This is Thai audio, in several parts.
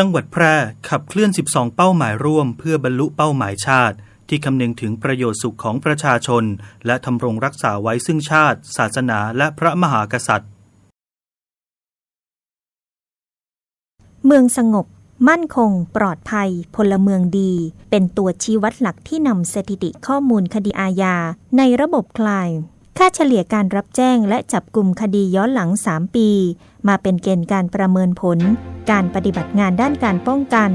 จังหวัดแพร่ขับเคลื่อน 12 เป้าหมายร่วม เพื่อบรรลุเป้าหมายชาติ ที่คำนึงถึงประโยชน์สุขของประชาชน และทำรงรักษาไว้ซึ่งชาติ ศาสนาและพระมหากษัตริย์ เมืองสงบ มั่นคง ปลอดภัย พลเมืองดี เป็นตัวชี้วัดหลักที่นำสถิติข้อมูลคดีอาญาในระบบคลาย ค่าเฉลี่ยการรับแจ้งและจับกลุ่มคดีย้อนหลัง 3 ปี มาเป็นเกณฑ์การประเมินผล การปฏิบัติงานด้านการป้องกัน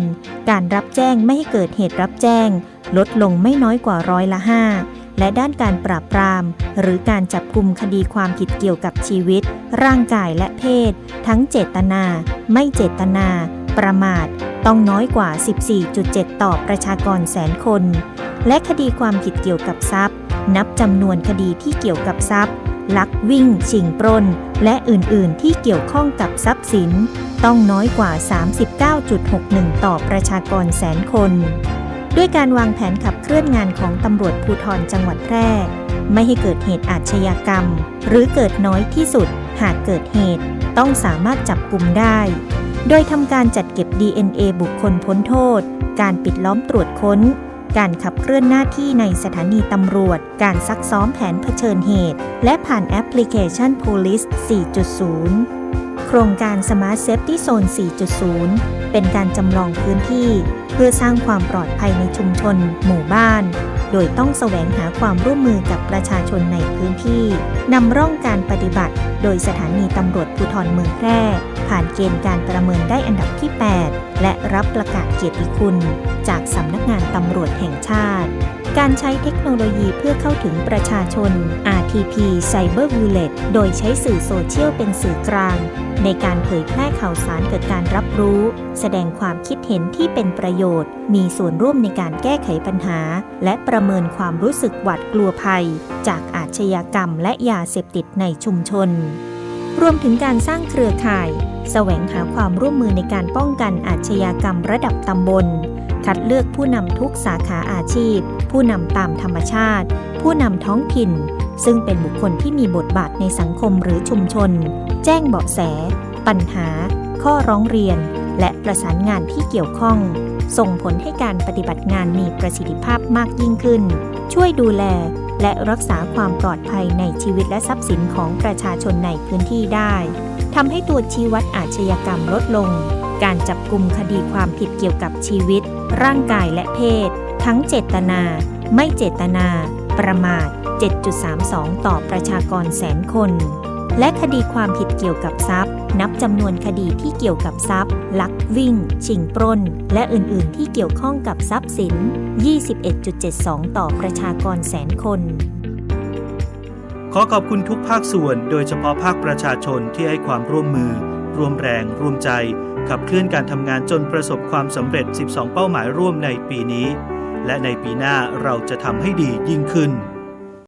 การรับแจ้งไม่ให้เกิดเหตุรับแจ้ง ลดลงไม่น้อยกว่าร้อยละ 5 และด้านการปราบปราม หรือการจับกลุ่มคดีความผิดเกี่ยวกับชีวิต ร่างกายและเพศ ทั้งเจตนา ไม่เจตนา ประมาท ต้องน้อยกว่า 14.7 ต่อประชากรแสนคน และคดีความผิดเกี่ยวกับทรัพย์ นับจำนวนคดีที่เกี่ยวกับทรัพย์ ลักวิ่ง ชิงปล้น และอื่นๆ ที่เกี่ยวข้องกับทรัพย์สิน ต้องน้อยกว่า 39.61 ต่อประชากรแสนคน ด้วยการวางแผนขับเคลื่อนงานของตำรวจภูธรจังหวัดแพร่ ไม่ให้เกิดเหตุอาชญากรรม หรือเกิดน้อยที่สุด หากเกิดเหตุ ต้องสามารถจับกลุ่มได้ โดยทำการจัดเก็บ DNA บุคคลพ้นโทษ การปิดล้อมตรวจค้น การขับเคลื่อนหน้าที่ในสถานีตำรวจ การซักซ้อมแผนเผชิญเหตุ และผ่านแอปพลิเคชัน Police 4.0 โครงการ Smart Safety Zone 4.0 เป็นการจำลองพื้นที่ เพื่อสร้างความปลอดภัยในชุมชน หมู่บ้าน โดยต้องแสวงหาความร่วมมือกับประชาชนในพื้นที่นำร่องการปฏิบัติ โดยสถานีตำรวจภูธรเมืองแพร่ ผ่านเกณฑ์การประเมินได้อันดับที่ 8 และรับประกาศเกียรติคุณ จากสำนักงานตำรวจแห่งชาติ การใช้เทคโนโลยีเพื่อเข้าถึงประชาชน RTP Cyber Village โดยใช้สื่อโซเชียลเป็นสื่อกลาง ในการเผยแพร่ข่าวสารเกิดการรับรู้ แสดงความคิดเห็นที่เป็นประโยชน์ มีส่วนร่วมในการแก้ไขปัญหา และประเมินความรู้สึกหวาดกลัวภัย จากอาชญากรรมและยาเสพติดในชุมชน รวมถึงการสร้างเครือข่าย แสวงหาความร่วมมือในการป้องกันอาชญากรรมระดับตำบล คัดเลือกผู้นำทุกสาขาอาชีพ ผู้นำตามธรรมชาติ ผู้นำท้องถิ่น ซึ่งเป็นบุคคลที่มีบทบาทในสังคมหรือชุมชน แจ้งเบาะแส ปัญหา ข้อร้องเรียน และประสานงานที่เกี่ยวข้อง ส่งผลให้การปฏิบัติงานมีประสิทธิภาพมากยิ่งขึ้น ช่วยดูแลและรักษาความปลอดภัยในชีวิตและทรัพย์สินของประชาชนในพื้นที่ได้ทำให้ตัวชี้วัดอาชญากรรมลดลง การจับกลุ่มคดีความผิดเกี่ยวกับชีวิต ร่างกายและเพศ ทั้งเจตนา ไม่เจตนา ประมาท 7.32 ต่อประชากรแสนคน และคดีความผิดเกี่ยวกับทรัพย์ นับจำนวนคดีที่เกี่ยวกับทรัพย์ ลักวิ่ง ชิงปล้น และอื่นๆ ที่เกี่ยวข้องกับทรัพย์สิน 21.72 ต่อประชากรแสนคนขอขอบคุณทุกภาคส่วน โดยเฉพาะภาคประชาชนที่ให้ความร่วมมือ ร่วมแรง ร่วมใจ ขับเคลื่อนการทำงานจนประสบความสำเร็จ 12 เป้าหมายร่วมในปีนี้ และในปีหน้าเราจะทำให้ดียิ่งขึ้น